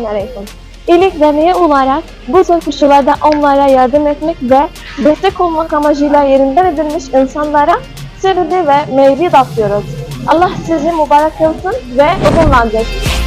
Selamünaleyküm. İyilik derneği olarak bu tür koşullarda onlara yardım etmek ve destek olmak amacıyla yerinden edilmiş insanlara sürüdü ve meyve dağıtıyoruz. Allah sizi mübarek kılsın ve odunlandırsın.